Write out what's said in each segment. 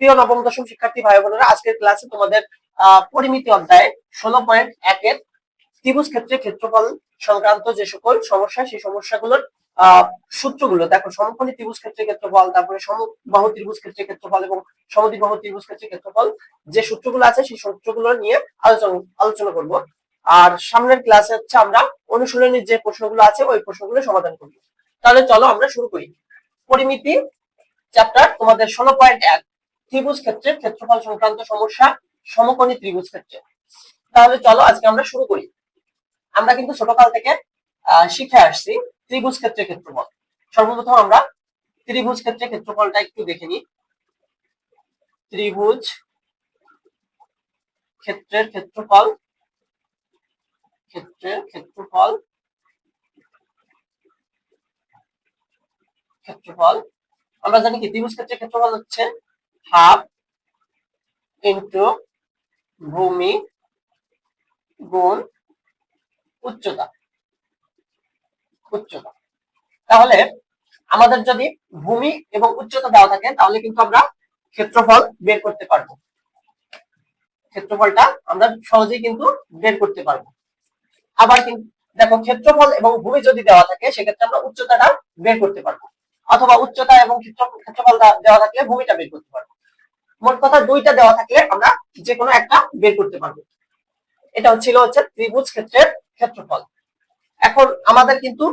প্রিয় নবম, দশম শিক্ষার্থী ভাই বোনেরা, আজকের ক্লাসে তোমাদের পরিমিতি অধ্যায়ে ষোলো পয়েন্ট একের ত্রিভুজ ক্ষেত্রে ক্ষেত্রফল সংক্রান্ত যে সকল সমস্যা, সেই সমস্যাগুলোর সূত্রগুলো। দেখো, সমকোণী ত্রিভুজ ক্ষেত্রে ক্ষেত্রফল, তারপরে সমবাহু ত্রিভুজ ক্ষেত্রে ক্ষেত্রফল এবং সমদ্বিবাহু ত্রিভুজ ক্ষেত্রে ক্ষেত্রফল, যে সূত্রগুলো আছে, সেই সূত্রগুলো নিয়ে আলোচনা আলোচনা করব। আর সামনের ক্লাসে হচ্ছে আমরা অনুশীলনের যে প্রশ্নগুলো আছে, ওই প্রশ্নগুলো সমাধান করব। তাহলে চলো আমরা শুরু করি। পরিমিতি চ্যাপ্টার তোমাদের ষোলো পয়েন্ট এক। ত্রিভুজ ক্ষেত্রে ক্ষেত্রফল সংক্রান্ত সমস্যা সমকোণী ত্রিভুজ ক্ষেত্রে তাহলে চলো আজকে আমরা শুরু করি। আমরা কিন্তু ছোটকাল থেকে শিখে আসছি ত্রিভুজ ক্ষেত্রে ক্ষেত্রফল। সর্বপ্রথম আমরা ত্রিভুজ ক্ষেত্রে ক্ষেত্রফলটা একটু দেখে নিই। ত্রিভুজ ক্ষেত্রের ক্ষেত্রফল ক্ষেত্রের ক্ষেত্রফল ক্ষেত্রফল। আমরা জানি কি, ত্রিভুজ ক্ষেত্রের ক্ষেত্রফল হচ্ছে হাফ ইন্টু ভূমি গুণ উচ্চতা উচ্চতা। তাহলে আমাদের যদি ভূমি এবং উচ্চতা দেওয়া থাকে, তাহলে কিন্তু আমরা ক্ষেত্রফল বের করতে পারব। ক্ষেত্রফলটা আমরা সহজেই কিন্তু বের করতে পারব। আবার কিন্তু দেখো, ক্ষেত্রফল এবং ভূমি যদি দেওয়া থাকে, সেক্ষেত্রে আমরা উচ্চতাটা বের করতে পারব। অথবা উচ্চতা এবং ক্ষেত্র- ক্ষেত্রফল দেওয়া থাকলে ভূমিটা বের করতে পারব। মোট কথা দুইটা দেওয়া থাকলে আমরা যে কোনো একটা বের করতে পারব। এটা হচ্ছিল হচ্ছে ত্রিভুজ ক্ষেত্রের ক্ষেত্রফল। এখন আমাদের কিন্তু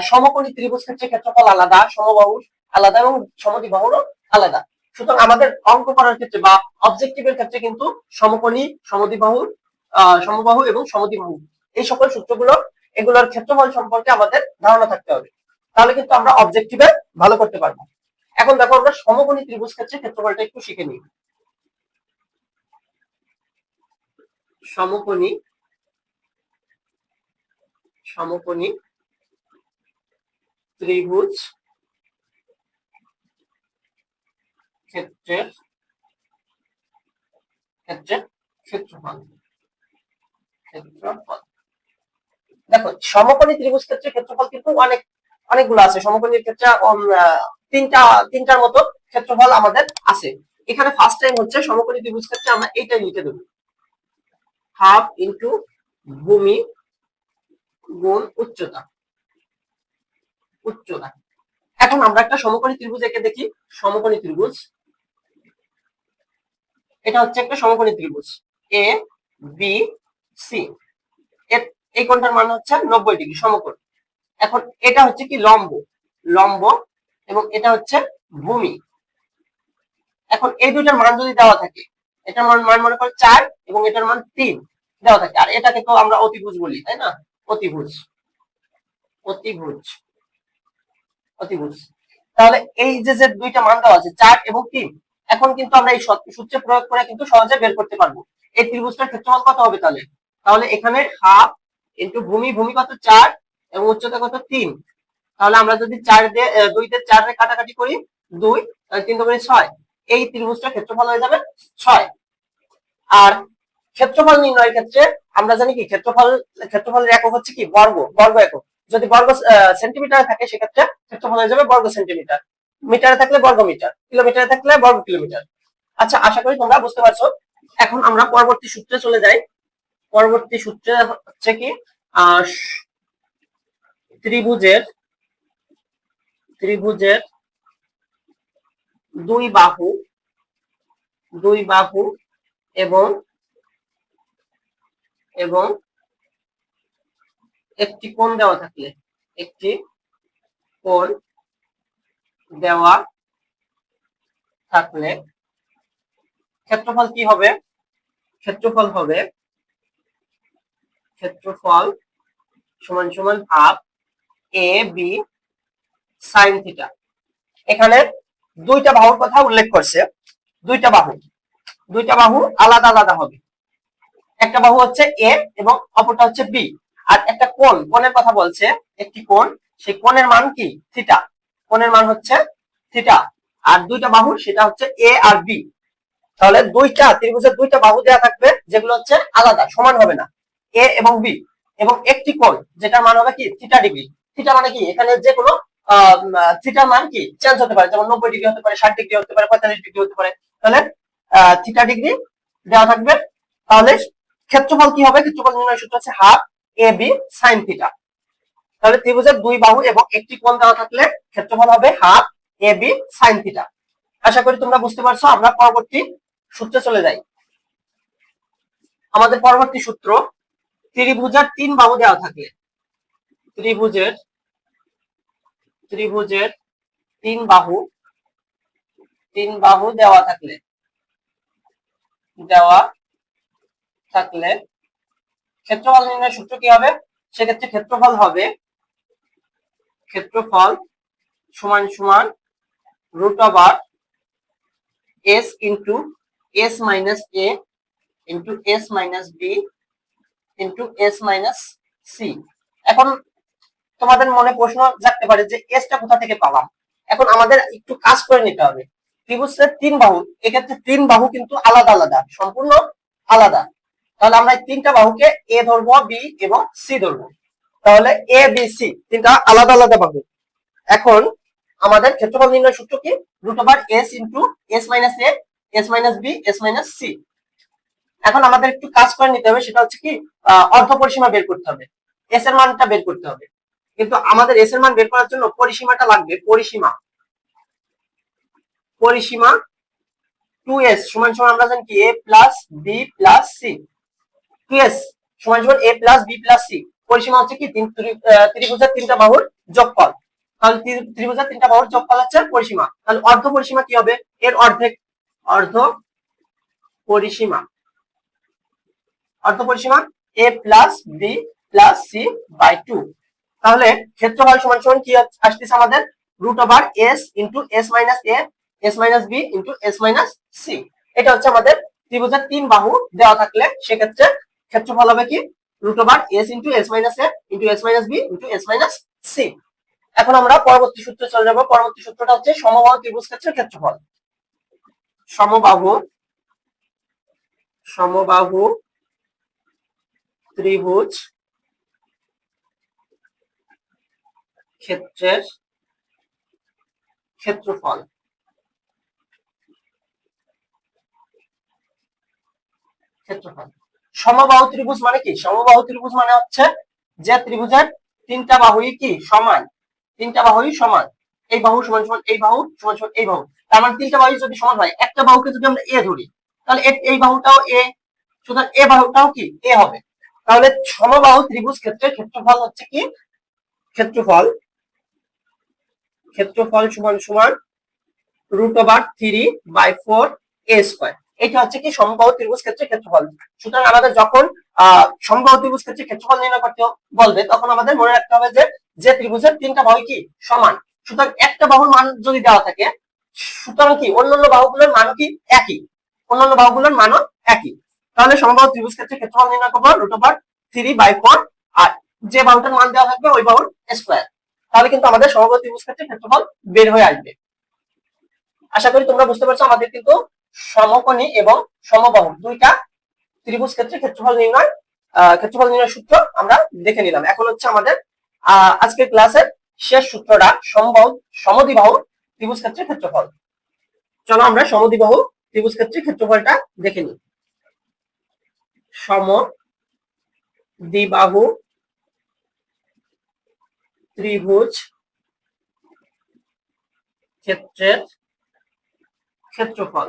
সমকোণী ত্রিভুজ ক্ষেত্রের ক্ষেত্রফল আলাদা সমবাহু আলাদা এবং সমদ্বিবাহুরও আলাদা। সুতরাং আমাদের অঙ্ক করার ক্ষেত্রে বা অবজেক্টিভের ক্ষেত্রে কিন্তু সমকোণী সমদ্বিবাহু আহ, সমবাহু এবং সমদ্বিবাহু এই সকল সূত্রগুলো এগুলোর ক্ষেত্রফল সম্পর্কে আমাদের ধারণা থাকতে হবে। তাহলে কিন্তু আমরা অবজেক্টিভে ভালো করতে পারব। এখন দেখো আমরা সমকোণী ত্রিভুজ ক্ষেত্রে ক্ষেত্রফলটা একটু শিখে নিই। সমকোণী সমকোণী ত্রিভুজ ক্ষেত্রের ক্ষেত্রের ক্ষেত্রফল ক্ষেত্রফল। দেখো, সমকোণী ত্রিভুজ ক্ষেত্রে ক্ষেত্রফল কিন্তু অনেক অনেকগুলো আছে। সমকোণীর ক্ষেত্রে তিনটা, তিনটার মতো ক্ষেত্রফল আমাদের আছে। এখানে ফার্স্ট টাইম হচ্ছে সমকোণী ত্রিভুজ ক্ষেত্রে আমরা এইটাই লিখে দেবো। হাফ ইন্টু ভূমি গুণ উচ্চতা। উচ্চতা। এখন আমরা একটা সমকোণী ত্রিভুজ এঁকে দেখি। সমকোণী ত্রিভুজ। এটা হচ্ছে একটা সমকোণী ত্রিভুজ। এ বি সি এই কোণটার মান হচ্ছে নব্বই ডিগ্রি সমকোণ। এখন এটা হচ্ছে কি লম্ব লম্ব এবং এটা হচ্ছে ভূমি। এখন এই দুইটার মান যদি দেওয়া থাকে, এটার মান মান মনে করো চার এবং এটার মান তিন দেওয়া থাকে। আর এটাকে তো আমরা অতিভুজ বলি, তাই না? অতিভুজ অতিভুজ অতিভুজ। তাহলে এই যে যে দুইটা মান দেওয়া আছে, চার এবং তিন, এখন কিন্তু আমরা এই সূত্র- প্রয়োগ করে কিন্তু সহজে বের করতে পারব। এই ত্রিভুজটার ক্ষেত্রফল কত হবে তাহলে? তাহলে এখানে হাফ ইন্টু ভূমি ভূমি কত চার এবং উচ্চতা কত? তিন। তাহলে আমরা যদি চার দিয়ে চার দিয়ে কাটাকাটি করি, দুই তিন দুগুণে ছয়। এই ত্রিভুজটা ক্ষেত্রফল হয়ে যাবে ছয়। আর ক্ষেত্রফল নির্ণয়ের ক্ষেত্রে আমরা জানি কি, ক্ষেত্রফল, ক্ষেত্রফলের একক হচ্ছে কি? বর্গ বর্গ একক। যদি বর্গ সেন্টিমিটার থাকে, সেক্ষেত্রে ক্ষেত্রফল হয়ে যাবে বর্গ সেন্টিমিটার। মিটারে থাকলে বর্গ মিটার, কিলোমিটারে থাকলে বর্গ কিলোমিটার। আচ্ছা আশা করি তোমরা বুঝতে পারছ। এখন আমরা পরবর্তী সূত্রে চলে যাই। পরবর্তী সূত্রে হচ্ছে কি আহ ত্রিভুজের ত্রিভুজের দুই বাহু দুই বাহু এবং এবং একটি কোণ দেওয়া থাকলে, একটি কোণ দেওয়া থাকলে ক্ষেত্রফল কি হবে? ক্ষেত্রফল হবে, ক্ষেত্রফল সমান সমান half A B sine theta এখানে দুইটা বাহুর কথা উল্লেখ করছে। দুইটা বাহু। দুইটা বাহু আলাদা আলাদা হবে। একটা বাহু হচ্ছে এ এবং অপরটা হচ্ছে বি আর একটা কোণ, কোণের কথা বলছে, একটি কোণ, সেই কোণের মান কি? থিটা কোণের মান হচ্ছে থিটা আর দুইটা বাহু, সেটা হচ্ছে এ আর বি তাহলে দুইটা, ত্রিভুজের দুইটা বাহু দেওয়া থাকবে, যেগুলো হচ্ছে আলাদা, সমান হবে না। এ এবং বি এবং একটি কোণ, যেটার মান হবে কি? থিটা ডিগ্রি থিটা মানে কি? এখানে যে কোনো থিটার মান কি? চেঞ্জ হতে পারে। যেমন নব্বই ডিগ্রি হতে পারে, ষাট ডিগ্রি হতে পারে, পঁয়তাল্লিশ ডিগ্রি হতে পারে। তাহলে থিটা ডিগ্রি দেওয়া থাকবে। তাহলে, ক্ষেত্রফল কি হবে? ক্ষেত্রফল নির্ণয় সূত্র হচ্ছে half A B sine theta তাহলে ত্রিভুজের দুই বাহু এবং একটি কোণ দেওয়া থাকলে ক্ষেত্রফল হবে half A B sine theta আশা করি তোমরা বুঝতে পারছ, আমরা পরবর্তী সূত্রে চলে যাই। আমাদের পরবর্তী সূত্র, ত্রিভুজের তিন বাহু দেওয়া থাকলে। ত্রিভুজের ত্রিভুজের তিন বাহু তিন বাহু দেওয়া থাকলে দেওয়া থাকলে ক্ষেত্রফল নির্ণয় সূত্র কি হবে? সেক্ষেত্রে ক্ষেত্রফল হবে ক্ষেত্রফল সমান সমান root over S into S minus A into S minus B into S minus C এখন তোমাদের মনে প্রশ্ন জাগতে পারে যে এসটা কোথা থেকে পালাম এখন আমাদের একটু কাজ করে নিতে হবে। ত্রিভুজের তিন বাহু, এক্ষেত্রে তিন বাহু কিন্তু আলাদা আলাদা, সম্পূর্ণ আলাদা। তাহলে আমরা এই তিনটা বাহুকে এ ধরবো বি এবং সি ধরবো। তাহলে এ বি সি তিনটা আলাদা আলাদা বাহু। এখন আমাদের ক্ষেত্রফল নির্ণয় সূত্র কি? Root over S into S minus A S minus B S minus C এখন আমাদের একটু কাজ করে নিতে হবে, সেটা হচ্ছে কি? অর্ধ পরিসীমা বের করতে হবে। এস এর মানটা বের করতে হবে। কিন্তু আমাদের এস এর মান বের করার জন্য পরিসীমাটা লাগবে পরিসীমা। পরিসীমা টু এস সমান সমান আমরা জানি কি? A plus B plus C two S সমান সমান A plus B plus C পরিসীমা হচ্ছে কি? ত্রিভুজের তিনটা বাহুর যোগফল। তাহলে ত্রি- ত্রিভুজের তিনটা বাহুর যোগফল হচ্ছে পরিসীমা। তাহলে অর্ধ পরিসীমা কি হবে? এর অর্ধেক অর্ধ পরিসীমা। অর্ধ পরিসীমা A plus B plus C by two তাহলে ক্ষেত্রফল সমান সমান কি আসতেছে আমাদের? Root over S into S minus A S minus B into S minus C এটা হচ্ছে আমাদের ত্রিভুজের তিন বাহু দেওয়া থাকলে সেক্ষেত্রে ক্ষেত্রফল হবে কি? Root over S into S minus A into S minus B into S minus C এখন আমরা পরবর্তী সূত্রে চলে যাব। পরবর্তী সূত্রটা হচ্ছে সমবাহু ত্রিভুজ ক্ষেত্রের ক্ষেত্রফল। সমবাহু সমবাহু ত্রিভুজ ক্ষেত্রের ক্ষেত্রফল। ক্ষেত্রফল। সমবাহু ত্রিভুজ মানে কি? সমবাহু ত্রিভুজ মানে হচ্ছে যে ত্রিভুজের তিনটা বাহুই কি? সমান। তিনটা বাহুই সমান। এই বাহু সমান সমান, এই বাহু সমান সমান, এই বাহু। তার মানে তিনটা বাহু যদি সমান হয়, একটা বাহুকে যদি আমরা এ ধরি, তাহলে এই বাহুটাও এ সুতরাং এ বাহুটাও কি? এ হবে। তাহলে সমবাহু ত্রিভুজ ক্ষেত্রের ক্ষেত্রফল হচ্ছে কি? ক্ষেত্রফল ক্ষেত্রফল সমান সমান root over three by four A square এটা হচ্ছে কি সমবাহু ত্রিভুজ ক্ষেত্রের ক্ষেত্রফল। সুতরাং আমাদের যখন সমবাহু ত্রিভুজ ক্ষেত্রের ক্ষেত্রফল নির্ণয় করতে বলবে, তখন আমাদের মনে রাখতে হবে যে যে ত্রিভুজের তিনটা বাহু কি? সমান। সুতরাং একটা বাহুর মান যদি দেওয়া থাকে, সুতরাং কি? অন্যান্য বাহুগুলোর মানও কি? একই। অন্যান্য বাহুগুলোর মানও একই। তাহলে সমবাহু ত্রিভুজ ক্ষেত্রে ক্ষেত্রফল নির্ণয় করব root over three by four আর যে বাহুটার মান দেওয়া থাকবে ওই বাহুর স্কোয়ার তাহলে কিন্তু আমাদের সমবাহু ত্রিভুজ ক্ষেত্রে ক্ষেত্রফল বের হয়ে আসবে। আশা করি তোমরা বুঝতে পারছ আমাদের কিন্তু সমকোণী এবং সমবাহু দুইটা ত্রিভুজ ক্ষেত্রে ক্ষেত্রফল নির্ণয় ক্ষেত্রফল নির্ণয় সূত্র আমরা দেখে নিলাম। এখন হচ্ছে আমাদের আজকের ক্লাসের শেষ সূত্রটা সমবাহু সমদ্বিবাহু ত্রিভুজ ক্ষেত্রে ক্ষেত্রফল। চলো আমরা সমদ্বিবাহু ত্রিভুজ ক্ষেত্রে ক্ষেত্রফলটা দেখে নিই। সম ত্রিভুজ ক্ষেত্রের ক্ষেত্রফল।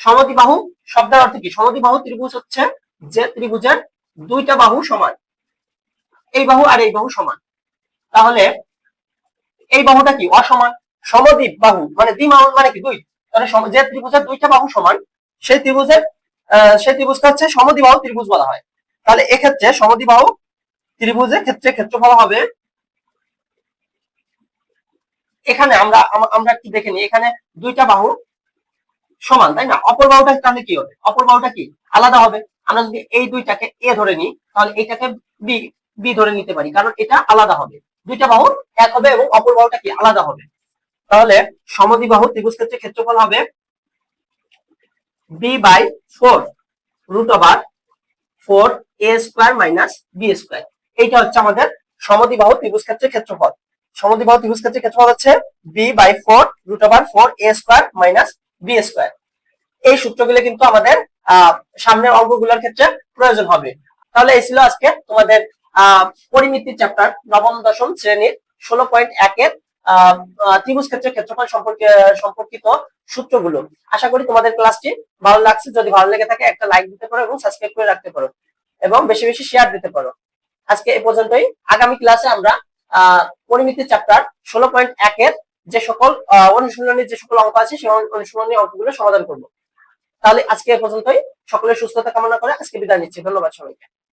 সমদ্বিবাহু শব্দের অর্থ কি? সমদ্বিবাহু ত্রিভুজ হচ্ছে যে ত্রিভুজের দুইটা বাহু সমান। এই বাহু আর এই বাহু সমান। তাহলে এই বাহুটা কি? অসমান। সমদ্বীপ বাহু মানে দ্বিবাহু মানে কি? দুই। তাহলে যে ত্রিভুজের দুইটা বাহু সমান, সেই ত্রিভুজের সেই ত্রিভুজটা হচ্ছে সমদ্বিবাহু ত্রিভুজ বলা হয়। তাহলে এক্ষেত্রে সমদ্বিবাহু ত্রিভুজের ক্ষেত্রে ক্ষেত্রফল হবে। এখানে আমরা, আম- আমরা একটু দেখে নিই। এখানে দুইটা বাহু সমান, তাই না? অপর বাহুটা তাহলে কি হবে? অপর বাহুটা কি? আলাদা হবে। আমরা যদি এই দুইটাকে এ ধরে নিই, তাহলে এটাকে বি বি ধরে নিতে পারি, কারণ এটা আলাদা হবে। দুইটা বাহু এক হবে এবং অপর বাহুটা কি? আলাদা হবে। তাহলে সমদ্বিবাহু ত্রিভুজ ক্ষেত্রে ক্ষেত্রফল হবে B by four, root over four A square minus B square. এইটা হচ্ছে আমাদের সমদ্বিবাহু ত্রিভুজ ক্ষেত্রের ক্ষেত্রফল। সমদ্বিবাহু ত্রিভুজ ক্ষেত্রের ক্ষেত্রফল হচ্ছে B by four root over four A square minus B square এই সূত্রগুলো কিন্তু আমাদের সামনের অঙ্কগুলোর ক্ষেত্রে প্রয়োজন হবে। তাহলে এই ছিল আজকে তোমাদের পরিমিতি চ্যাপ্টার নবম, দশম শ্রেণির ষোলো পয়েন্ট একের ত্রিভুজ ক্ষেত্রের ক্ষেত্রফল সম্পর্কে, সম্পর্কিত সূত্রগুলো। আশা করি তোমাদের ক্লাসটি ভালো লাগছে। যদি ভালো লেগে থাকে একটা লাইক দিতে পারো এবং সাবস্ক্রাইব করে রাখতে পারো এবং বেশি বেশি শেয়ার দিতে পারো। আজকে এ পর্যন্তই। আগামী ক্লাসে আমরা পরিমিতি চ্যাপ্টার ষোলো পয়েন্ট একের যে সকল অনুশীলনের যে সকল অঙ্ক আছে, সেই অনুশীলনী অঙ্কগুলো সমাধান করব। তাহলে আজকে এ পর্যন্তই। সকলের সুস্থতা কামনা করে আজকে বিদায় নিচ্ছি। ধন্যবাদ সবাইকে।